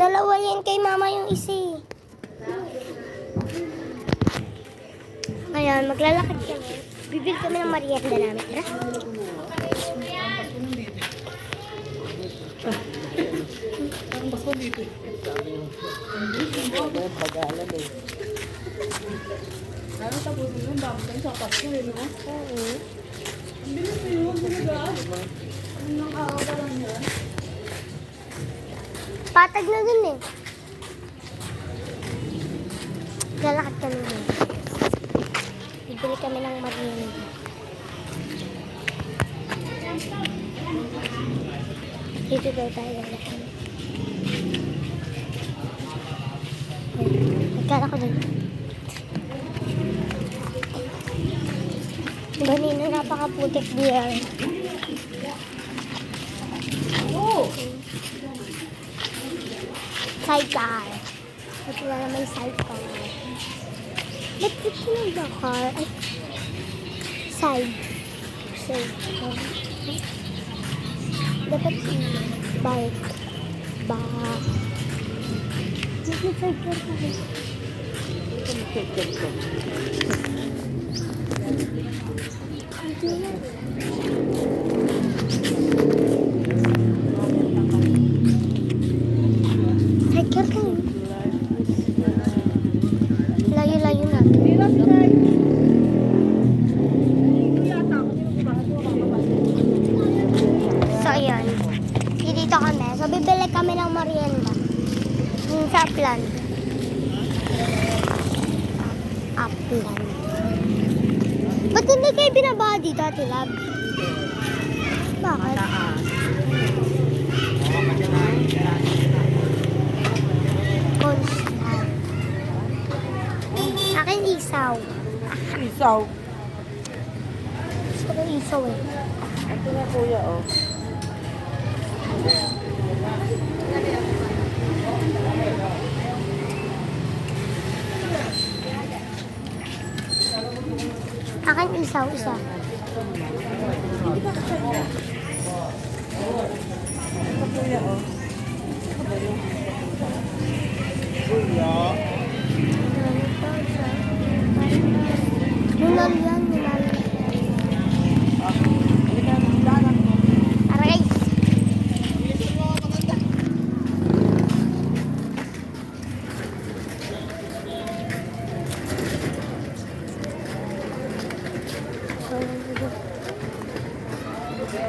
Dalawa yan kay mama yung isa eh. Ngayon, maglalakad kami. Bibili kami ng merienda namin. Tara. Ano tapos yun? Dami kang sapat ko eh, no? Oo. Ang bilis na yun, talaga. Anong araw pa lang yan? Patag na dun eh. Lalakad kami dun. Bibili kami ng merienda. Dito daw tayo lalakad. Nagkala ko dun. Ganina napakaputik diyan. Oo! Sidecar. Ito na naman sidecar. Ba't di ko na car? Ay, side. Sidecar. Dapat bike. Ba. Ba't may sidecar pa rin? Hindi na. Sidecar Upland. Ba't hindi kayo binaba dito, Ate Lab? Bakit? Constant. Akin isaw. Isaw. Gusto ko isaw eh. Ito na kuya, oh. Akin isaw,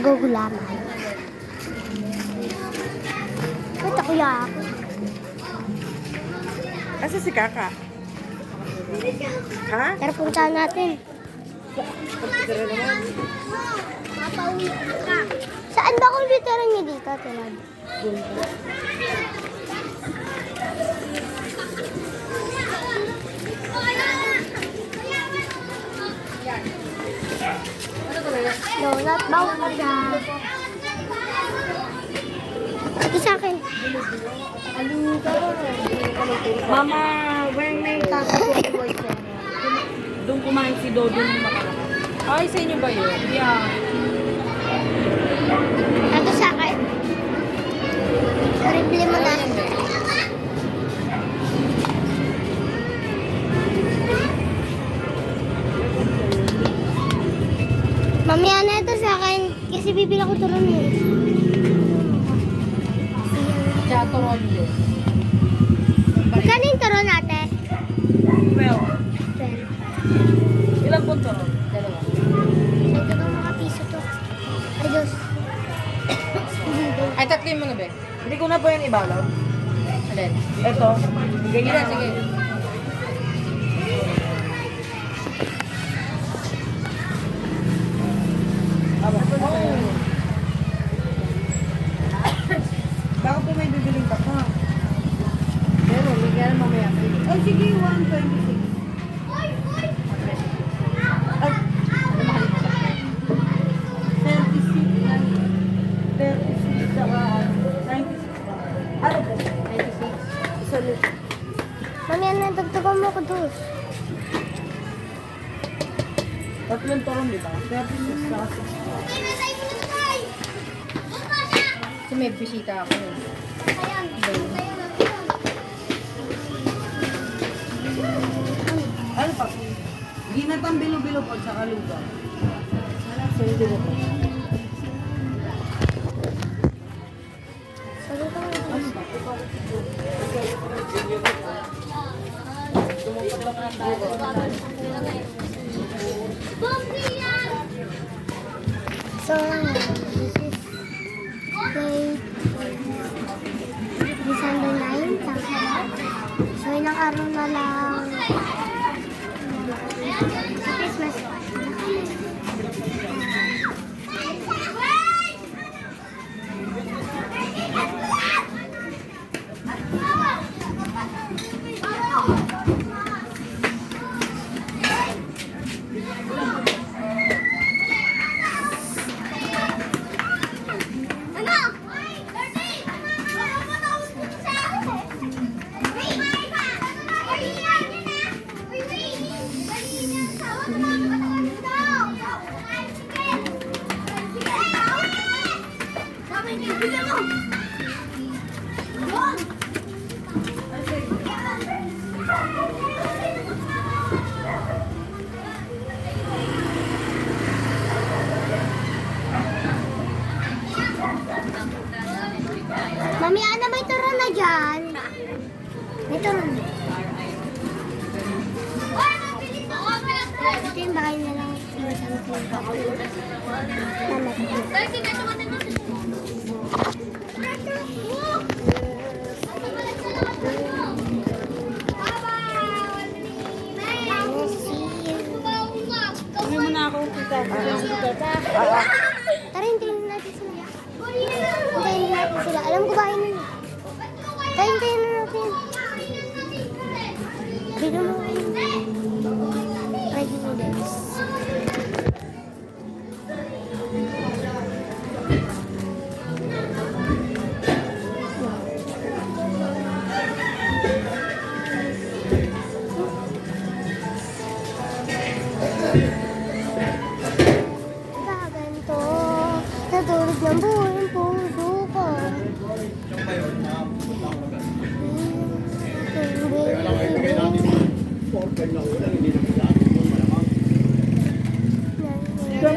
Sa gugulaman. Ba't ako yak? Asa si Kaka? Ha? Tara puntahan natin. Pagkira naman. Mapauwi ka. Saan ba computer niyo dito, Donut siya. Ito sa akin. Mama, where may Kaka po boyfriend? Doon kumain si Dodo ng makaraan. Ay, sa inyo ba yun? Yeah. Ito sa akin. Ribli mo na. Mamaya na ito sa akin. Kasi bibili ko turon eh. Chatoron yun. Magkano yung turon ate? Well, 12. ilang po to? Dalawa. Nagdagang mga piso to. Ay, Diyos. Ay, tatlin mo na ba? Hindi ko na po yan ibalot. Alin? Ito. Na, sige. Bisita ako. Ano pa? Ginatang bilo-bilo po sa kaluga. Sorry, bilo po. Sabi ko nga. So, Mami, ano may turon na dyan? May turon na. Ito yung bahay na lang. Sinasabi ko yung bahay. Mama. Sabi mo na ako, tita. Tara, hintayin natin sila. Hintayin natin sila. Alam ko bahay nila. Tara, hintayin na natin. Dito mo. Ready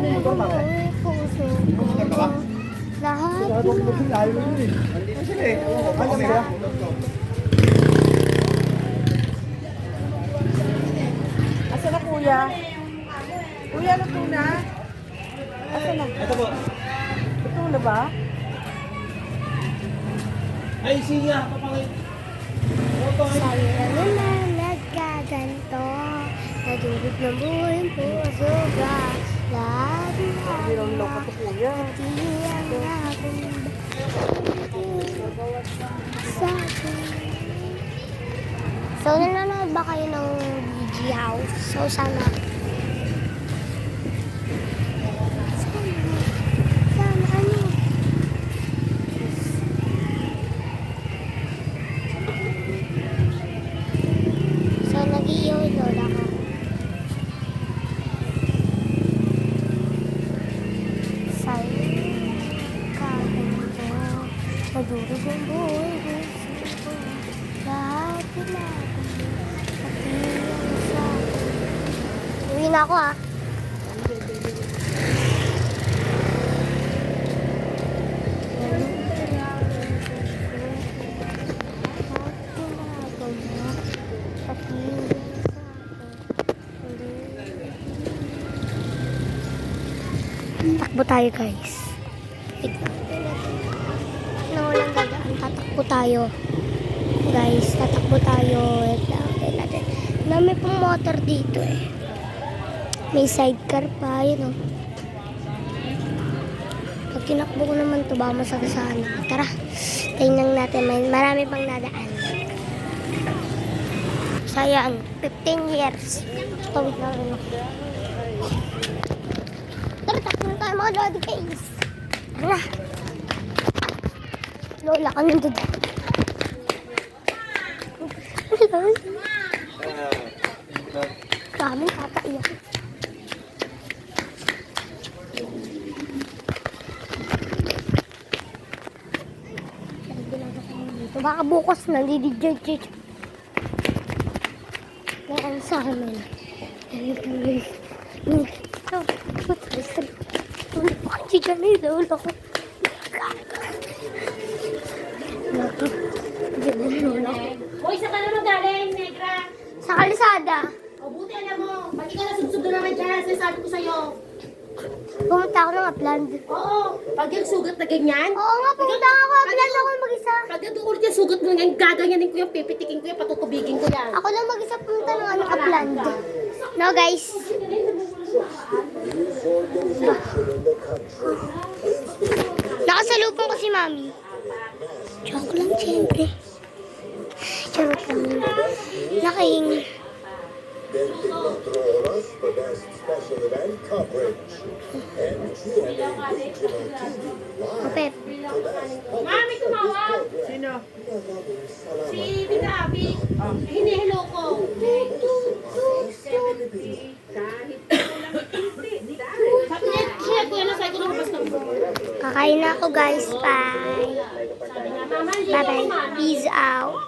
Puso ko. Lahat na. Asa na kuya? Kuya, luto na? Asa na? Ito po. Luto na ba? Ay, siya, papangit. Sa'yo na naman nagkaganto Nadulog ng buhay ang puso Nilaw ka to kuya. So, nanonood ba kayo ng BG House? So. Sana. Madurog ang buhay puso ko. Lahat nila pati sa Uwi na ako ah. Takbo tayo guys. Na gagaan, tatakbo tayo. Guys, tatakbo tayo. Wait lang, wait natin. Motor dito eh. May sidecar pa, yun oh. Pag tinakbo ko naman to, baka masagasaan ako. Tara, tingnan natin. May marami pang nadaan. Ayan, 15 years. Tawid na rin ako. Tara, takbo na tayo mga lodi guys. Tara. Lola ka nandun. Kami kakaiyak. Baka bukas na, didijay Yan sa amin. Yan kami. Ito. Ulo ko kasi dyan eh. Ulo ko. Diyan na ulo ko. Hoy, sa ka naman galing, negra. Sa kalisada. O, buti alam mo. Pati ka nasubsob na naman dyan. Sinasabi ko sa'yo. Pumunta ako ng Upland. Oo. Pag yung sugat na ganyan. Oo nga, pumunta ako. Upland ako mag-isa. Pag yung ulit yung sugat mo ganyan, gaganyanin ko yung pipitikin ko yung patutubigin ko yan. Ako lang mag-isa pumunta ng ano, Upland. No, guys. Nakasalubong ko si Mami. Joke lang, siyempre. Charot lang. Live Kapep. Mami, tumawag. Sino? Si Tita Abby. Hinihilo ko. Kakain na ako, guys. Bye. Sabi niya, mama, hindi Bye-bye. ako mami. Peace out.